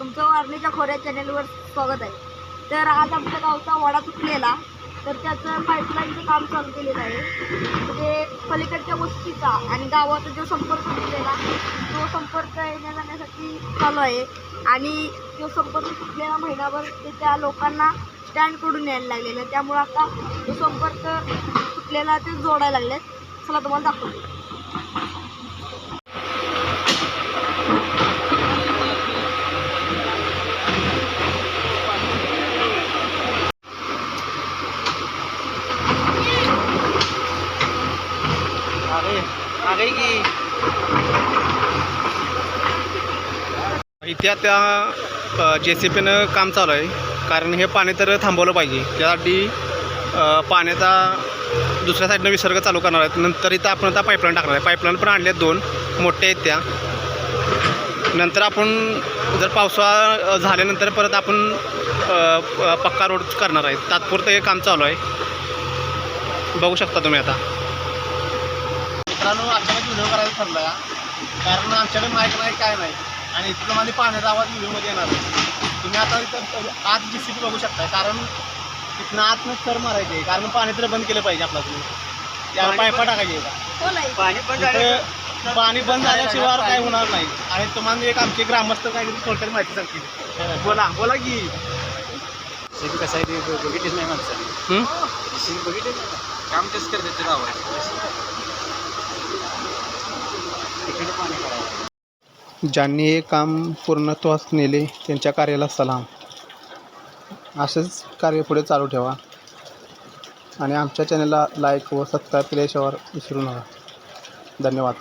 तुमचं वारणीच्या खोऱ्या चॅनेलवर स्वागत आहे. तर आज आमच्या गावचा वडा तुटलेला तर त्याचं पाईपलाईनचं काम चालू केलेलं आहे. म्हणजे पलीकडच्या वस्तीचा आणि गावाचा जो संपर्क तुटलेला तो संपर्क येण्या जाण्यासाठी चालू आहे. आणि तो संपर्क तुटलेला महिनाभर ते त्या लोकांना स्टँडकडून यायला लागलेलं आहे. त्यामुळं आता तो संपर्क तुटलेला ते जोडायला लागले चला तुम्हाला दाखवतो. अरे की इथे आता जे सी पीनं काम चालू आहे. कारण हे पाणी तर थांबवलं पाहिजे. त्यासाठी पाण्याचा दुसऱ्या साईडनं विसर्ग चालू करणार आहेत. नंतर इथं आपण आता पाईपलाईन टाकणार आहे. पाईपलाईन पण आणल्या आहेत दोन. मोठ्या आहेत त्या. नंतर आपण जर पावसाळा झाल्यानंतर परत आपण पक्का रोड करणार आहे. तात्पुरतं हे काम चालू आहे. बघू शकता तुम्ही आता. मित्रांनो अचानक व्हिडिओ करायला ठरला. कारण आमच्याकडे माहीत नाही काय नाही. आणि इथं माझी पाण्याचा आवाज व्हिडिओमध्ये येणार आहे तुम्ही आता इथं आत जी सी बघू शकता कारण तिथनं आतनं सर मारायचे. आहे. कारण पाणी तर बंद केलं पाहिजे आपला तुम्ही. त्याला पायपा टाकायचे का पाणी बंद झाल्याशिवाय काय होणार नाही. आणि तुम्हाला एक आमचे ग्रामस्थ काहीतरी थोडक्यात माहिती सांगतील. बोला बोला की. शेती कसं आहे ते बघितलीच नाही माणसाने हं? शेती बघितली काम कसं करते ते ज्यांनी हे काम पूर्णत्वास नेले त्यांच्या कार्याला सलाम. असेच कार्य पुढे चालू ठेवा. आणि आमच्या चॅनलला लाईक व सबस्क्राईब केल्याशिवाय विसरू नका. धन्यवाद.